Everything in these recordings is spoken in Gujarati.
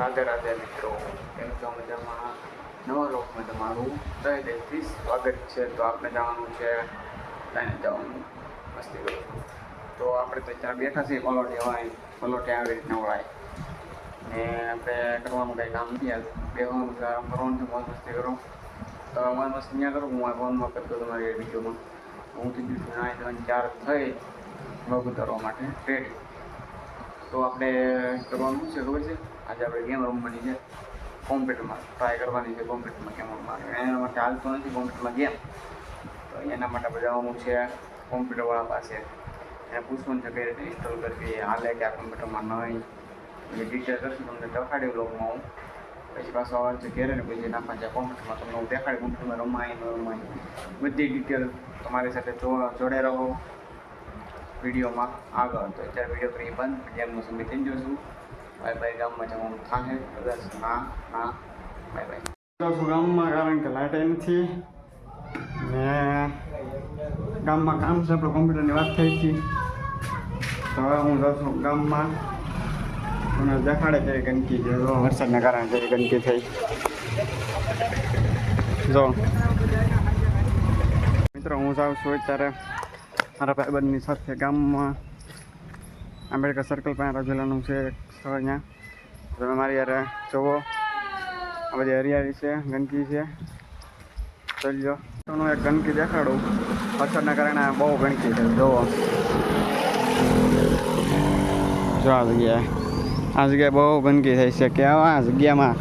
રાધે રાધે મિત્રો. કેમ છો મજામાં? નવા લોકમાં તમારું તહે દિલથી સ્વાગત છે. તો આપણે જવાનું છે ત્યાં જવાનું. મસ્તી કરું તો આપણે તો ત્યાં બેઠા છીએ, પલોટે હોય પલોટે આવી રીતના ઓળાય ને આપણે કરવાનું કંઈ કામ નથી બેવાનું આરામ કરવાનું છે, મોજ મસ્તી કરો. તો મોજ મસ્તી ત્યાં કરું, હું ફોનમાં કરતો તમારી વિડીયોમાં. હું કીધું છું, નાઈ ધોઈને ચાર થઈ. મગ ઉતારવા માટે રેડી તો આપણે કરવાનું છે ખબર છે? આજે આપણે ગેમ રમવાની છે કોમ્પ્યુટરમાં ટ્રાય કરવાની છે કોમ્પ્યુટરમાં ગેમ રમવાની એના માટે હાલતો નથી કોમ્પ્યુટરમાં ગેમ તો એના માટે આપણે જવાનું છે કોમ્પ્યુટરવાળા પાસે. એને પૂછવાનું છે કઈ રીતે ઇન્સ્ટોલ કરવી હાલે કે આ કોમ્પ્યુટરમાં નહીં. એ ડિટેલ કરશું તમને દેખાડી બ્લોગમાં હું. પછી પાછો અવાજ છે ઘેરે પછી નાખવા છે કોમ્પ્યુટરમાં તમને હું દેખાડી કોમ્પ્યુટરમાં રમાય, ન રમાય. બધી ડિટેલ તમારી સાથે જોડે રહો. વિડીયોમાં આગળ. તો અત્યારે વીડિયો કરીએ બંધ ગેમનો સમય થઈ છું. બાય બાય ગામમાં જવાનું થાશે કદાચ ગામમાં? કારણ કે લાઇટ નથી. ને ગામમાં કામ છે, આપણે કોમ્પ્યુટરની વાત થઈ હતી. તો હવે હું જાઉં છું ગામમાં. મને દેખાડે કેવી ગંદકી છે. જો કારણે જે ગંદકી થઈ. જો. મિત્રો, હું જાઉં છું અત્યારે મારા ભાઈબંધની સાથે ગામમાં. આંબેડકર સર્કલ પાસે રાજુલાનું છે સ્થળ ત્યાં તમે મારી યાર જુઓ આ બધી હરિયાળી છે, ગંદકી છે. ચલજો હું એક ગંદકી દેખાડું. પાછળના કારણે બહુ ગંદકી છે, જોવો. જો આ જગ્યાએ. આ જગ્યાએ બહુ ગંદકી થઈ છે, કે આ જગ્યામાં.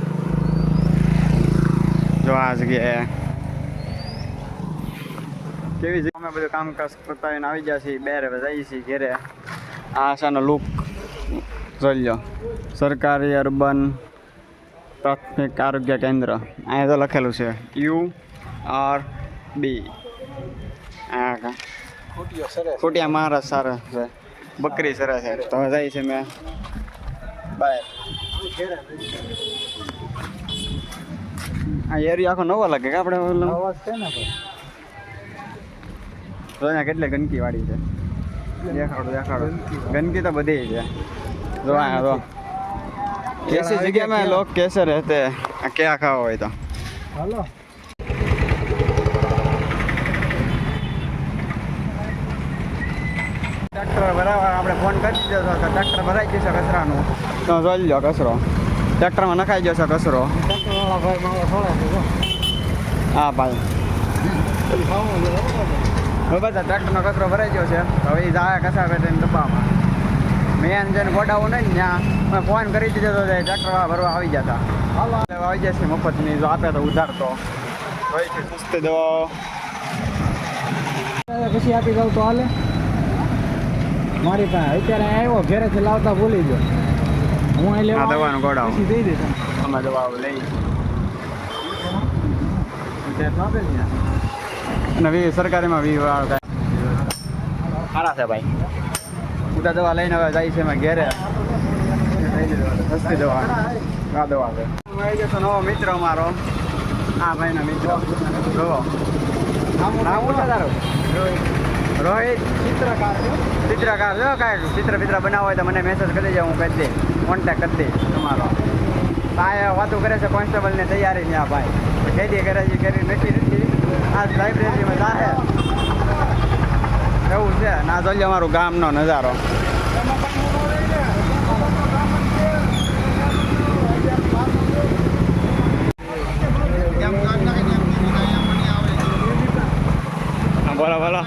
જો આ જગ્યાએ. કેવી જગ્યા અમે બધું કામકાજ પતાવીને આવી ગયા છીએ બેરે જઈએ છીએ ઘેરે. આ આશાનો લુક જોઈ લો સરકારી અર્બન પ્રાથમિક આરોગ્ય કેન્દ્ર. અહીંયા તો લખેલું છે. You R B. ખોટિયા મહારાજ સારા છે. બકરી સરસ છે. તો જાય છે મેં. બાય. આ એરિયા આખો નવો લાગે કે આપણે? છે ને તો અહીંયા કેટલી ગંદકી વાળી છે. દેખાડો દેખાડો. ગંદકી તો બધી છે. જો અહીંયા જો ऐसी जगह में लोग कैसे रहते हैं क्या खाओ હોય તો હાલો ટ્રેક્ટર ભરાવા આપણે ફોન કરી દીધો હતો તો ટ્રેક્ટર ભરાઈ જશે કચરાનું તો જોઈ લો કચરો ટ્રેક્ટરમાં નખાઈ જશે કચરો ટ્રેક્ટરવાળા ભાઈ મારો થોડા છે જો હા ભાઈ ખાવું છે બરાબર હવે બધા ટ્રેક્ટરનો કચરો ભરાઈ ગયો છે હવે એ જાય કચરા પેટીને ડબ્બામાં મેન જેને ગોડાઉન હોય ને ત્યાં મેં ફોન કરી દીધો તો ટ્રેક્ટરવાળા ભરવા આવી જતા આવી જશે મફતની જો આપે તો ઉધાર તો. પૂછતે દવાઓ. પછી આપી દઉં તો હાલે. મારી પાસે અત્યારે આવ્યો ઘરેથી લાવતા ભૂલી ગયો. હું અહીં લેવા દવાનું ગોડાઉન. દઈ દઈશ અમે દવાઓ લઈ. અને વી સરકારીમાં વી સારા છે ભાઈ. ઉતા દવા લઈને હવે જાય છે એમાં ઘેરે. સસ્તી દવા આ દવા છે જશો નવો મિત્ર મારો આ ભાઈનો મિત્ર. નામ શું છે રોહિત. ચિત્રકાર ચિત્રકાર. જો કાંઈ ચિત્ર ચિત્ર બનાવો હોય તો મને મેસેજ કરી દેજો હું કરી દઈશ કોન્ટેક્ટ કરી દઈશ તમારો. આ વાતો કરે છે કોન્સ્ટેબલની તૈયારી ત્યાં ભાઈ. ખેતી કરે છે કરી નથી નથી આ લાઇબ્રેરીમાં જાહે. એવું છે. ના જોઈએ અમારું ગામનો નજારો. બોલો બોલો.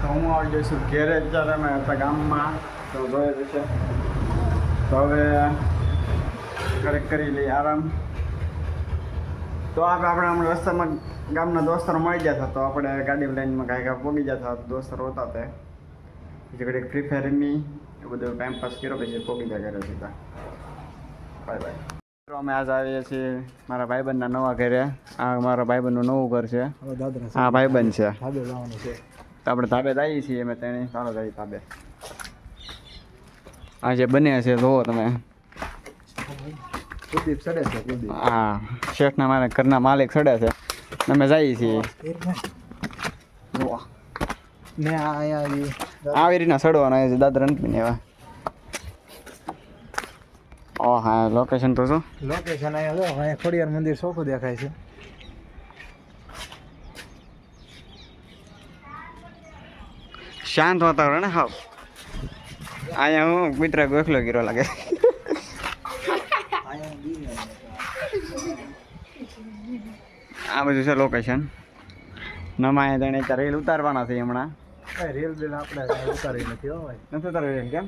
તો હું આવી જઈશું ઘેરે અત્યારે અમે હતા ગામમાં. તો જોઈએ છે. તો હવે કરી લઈએ આરામ. તો આપણે આપણે હમણાં રસ્તામાં ગામના દોસ્તરો મળી ગયા હતા તો આપણે ગાડી લાઈનમાં કાંઈ કાંઈ પોગી ગયા હતા દોસ્તરો હતા તે. બીજી ઘડી ફ્રી ફાયર રમી એ બધું ટાઈમ પાસ કર્યો પછી પોગી ગયા ઘરે સીધા. બાય બાય મિત્રો અમે આજ આવીએ છીએ મારા ભાઈબંધના નવા ઘરે. આ મારા ભાઈબંધનું નવું ઘર છે. હા ભાઈબંધ છે. તો આપણે ધાબે જઈએ છીએ અમે તેણે ચાલો જઈએ ધાબે. આ જે બને છે જોવો તમે. કુલદીપ સડે છે કુલદીપ. હા શેઠના મારા ઘરના માલિક સડે છે. અમે જઈએ છીએ. ને આવી રીતના સડવાના છે દાદર રણપીને એવા. ઓ હા લોકેશન તો શું? લોકેશન અહીંયા જો અહીંયા ખોડિયાર મંદિર ચોખ્ખું દેખાય છે. શાંત વાતાવરણ હા. અહીંયા હું મિત્ર ગોખલો ગીરો લાગે. આ બધું છે લોકેશન નમાય તેને અત્યારે રીલ ઉતારવાના છે હમણાં. રેલ રીલ બિલ આપણે ઉતારી નથી હો ભાઈ. નથી ઉતારવી કેમ?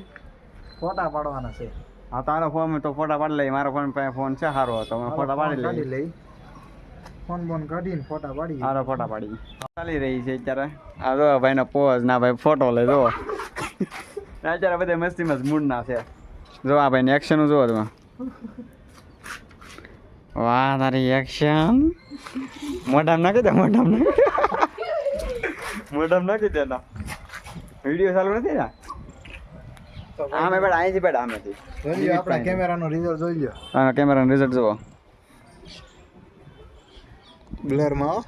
ફોટા પાડવાના છે. હા તારો ફોન તો ફોટા પાડી લઈ. મારો ફોન પાસે ફોન છે સારો હતો. ફોટા પાડી લઈ લઈ. ફોન બોન કાઢીને ફોટા પાડી સારો ફોટા પાડી ચાલી રહી છે અત્યારે. આ જો ભાઈનો પોઝ ના ભાઈ ફોટો લે જો. અત્યારે બધા મસ્તી મસ્ત મૂડ ના છે. જો આ ભાઈ એક્શન જોવો તમે. વાહ તારી એક્શન મોઢામ નાખી દે મોઢામ નાખી મોઢામ નાખી દે ના વીડિયો ચાલુ નથી ને આમે બેડ અહીંથી બેડ આમેથી જોઈ આપણા કેમેરાનો રિઝલ્ટ જોઈ લ્યો હા કેમેરાનો રિઝલ્ટ જુઓ બ્લરમાં હો.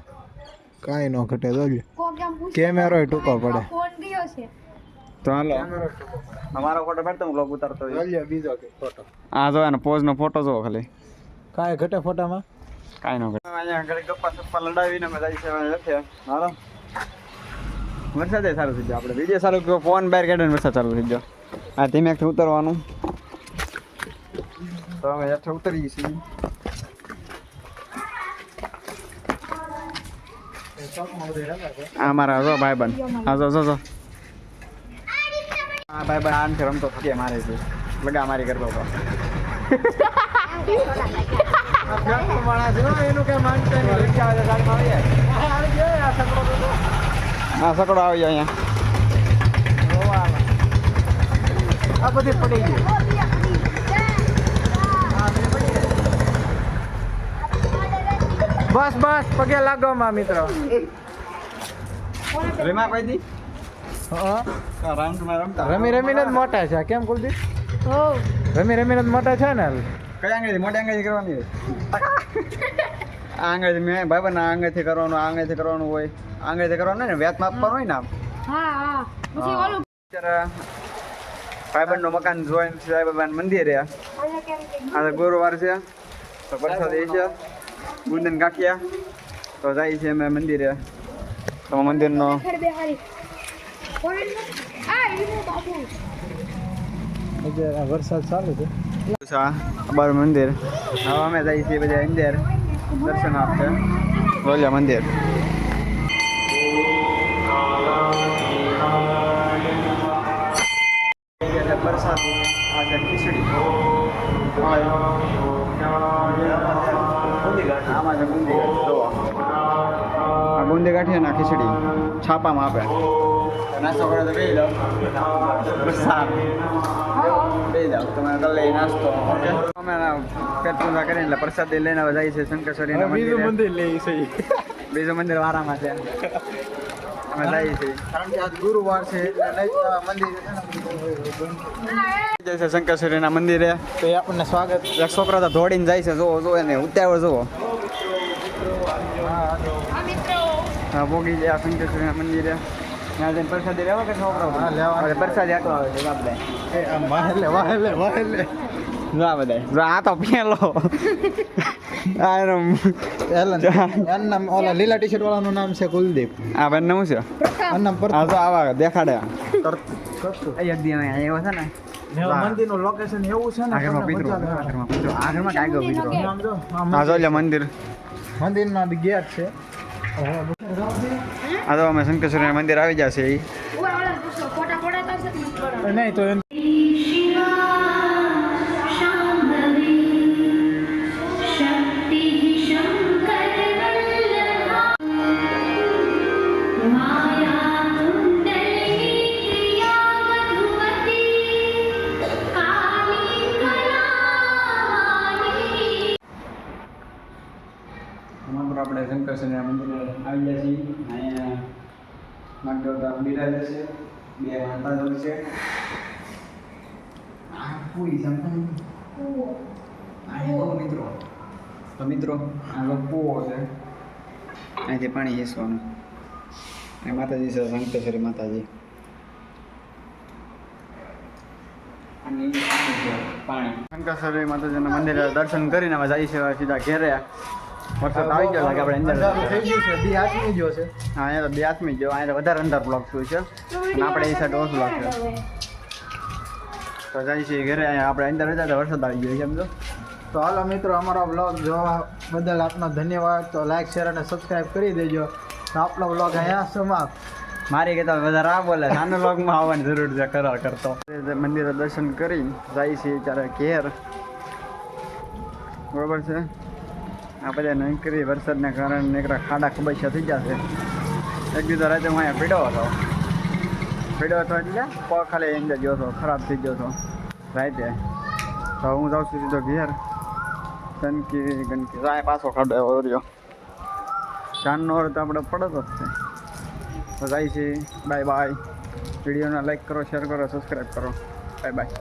કાંઈ ન ઘટે એમ કેમેરો ટૂંકો પડે ફોન દિયો છે તો હાલો અમારો ફોટો બેઠતો હું બ્લોગ ઉતારતો હોય બીજો કે ફોટો આ જો એનો પોઝનો ફોટો જોવો ખાલી કાંઈ ઘટે ફોટામાં? કાંઈ ન ઘટે. અહીંયા ઘડી ગપ્પા સપ્પા લડાવીને બધા છે લખે હાલો. વરસાદ સારું થઈ ગયો આપણે. બીજે સારું કયો ફોન બહાર કાઢીને વરસાદ ચાલુ થઈ ગયો. આ ધીમેકથી ઉતરવાનું. તો અમે હેઠે ઉતરીએ છીએ. અમારા મારા જો ભાઈ બંધ હા જો જો જો. હા ભાઈ બંધ આમ છે રમતો ફરીએ મારે છે. લગા મારી કરતો હા સકડો આવી જાય અહીંયા. આ બધી પડી ગઈ. બસ બસ પગે લાગો માં મિત્રો. રેમા કોઈ દી? હા. રાઉન્ડમાં રમતા રમી રમીને જ મોટા છે. કેમ કુલદીપ? હો રમી રમીને જ મોટા છે ને? કઈ આંગળી મોટી આંગળી કરવાની આ આંગળી મેં ભાઈ બને આંગળીથી કરવાનું આંગળીથી કરવાનું હોય. આંગળીથી કરવાનું હોય ને વ્યાત માપવાનું હોય ને આમ. હા હા. પછી હા. ઓલું અત્યારે ભાઈબંધનું મકાન જોઈને સાંઈ બાબાનું મંદિર આ ગુરુવાર છે તો પ્રસાદ એ છે. ગુંદન ગાંઠિયા તો જાય છે અમે મંદિરે. તો મંદિરનો વરસાદ ચાલુ છે. અમારું મંદિર. હવે અમે જઈએ છીએ બધા અંદર દર્શન આપશે રોલિયા મંદિર. પ્રસાદ આ છે ખીચડી આમાં છે બુંદી ગાંઠ ખીચડી છાપામાં આપે. નાસ્તો કરો તો બે પ્રસાદ બે જાવ તમે કરી લઈ નાસ્તો ઓકે અમે પેટ પૂજા કરીને એટલે પ્રસાદ લઈને હવે જાય છે શંકરેશ્વરીના બીજું મંદિરે મંદિર લે છે બીજું મંદિર વારામાં છે અમે જઈએ છીએ કારણ કે આજ ગુરુવાર છે એટલે મંદિર જાય છે શંકરેશ્વરીના મંદિરે તો એ આપણને સ્વાગત એક છોકરો તો દોડીને જાય છે જોવો જોવો એને ઉતાવળ જોવો હા પોગી જાય શંકરેશ્વરીના મંદિરે ત્યાં જઈને પ્રસાદી લેવા કે છોકરો લેવા. પ્રસાદી આટલો આવે છે આપણે એ આ વાહેલે વાહેલે વાહેલે. જો બધા. આ તો પેલો. એનું ઓલા લીલા ટી શર્ટ વાળાનું નામ છે કુલદીપ. આ બંને શું? છે નામ આ તો આવા દેખાડે. આવ્યો છે ને. વાહ. મંદિરનું લોકેશન એવું છે ને આગળમાં. આગળમાં કાંઈ ગયો લે મંદિર. મંદિરના ગેટ છે. આ તો અમે શંકરેશ્વર મંદિર આવી જશે? નહીં તો આવી ગયા છીએ. અહીંયા નાગદેવતા બિરાજે છે. બે માતા છે. આ પૂરી સંપન્ન મિત્રો. તો મિત્રો આ લોકો કૂવો છે. અહીંથી પાણી હેસવાનું એ માતાજી છે શંકેશ્વરી માતાજી. પાણી. છે, શંકરેશ્વરી માતાજીના મંદિરે દર્શન કરીને અમે જાય છે સીધા ઘેરે. વરસાદ આવી ગયો લાગે આપણે અંદર થઈ ગયું છે બે આઠમી ગયો છે. હા અહીંયા તો બે આથમી જો અહીંયા વધારે અંદર બ્લોક થયું છે. અને આપણે એ સાઈડ ઓછું લાગશે તો જાય છે ઘરે આપણે અંદર હતા તો વરસાદ આવી ગયો છે તો હાલો મિત્રો અમારો બ્લોગ જોવા બદલ આપનો ધન્યવાદ. તો લાઈક શેર અને સબસ્ક્રાઈબ કરી દેજો. તો આપણો બ્લોગ અહીંયા સમાપ્ત. મારી કરતા વધારે રા બોલે નાનો લોકમાં આવવાની જરૂર છે કરાર કરતો. મંદિરે દર્શન કરી જાય છે ત્યારે ઘેર. બરોબર છે? આ બધા નીકળી વરસાદને કારણે નીકળા ખાડા ખબૈયા થઈ જશે એક બીજો રાતે હું અહીંયા પીડો હતો. પીડો હતો એટલે પગ ખાલી અંદર ગયો હતો, ખરાબ થઈ ગયો હતો. રાતે. તો હું જાઉં છું સીધો ઘેર. ગંદકી ગંદકી. રાય પાછો ખાડો એવો રહ્યો. ચાંદનો તો આપણે પડતો જ છે. તો જાય છે. બાય બાય વિડીયોને લાઈક કરો શેર કરો સબસ્ક્રાઈબ કરો. Bye bye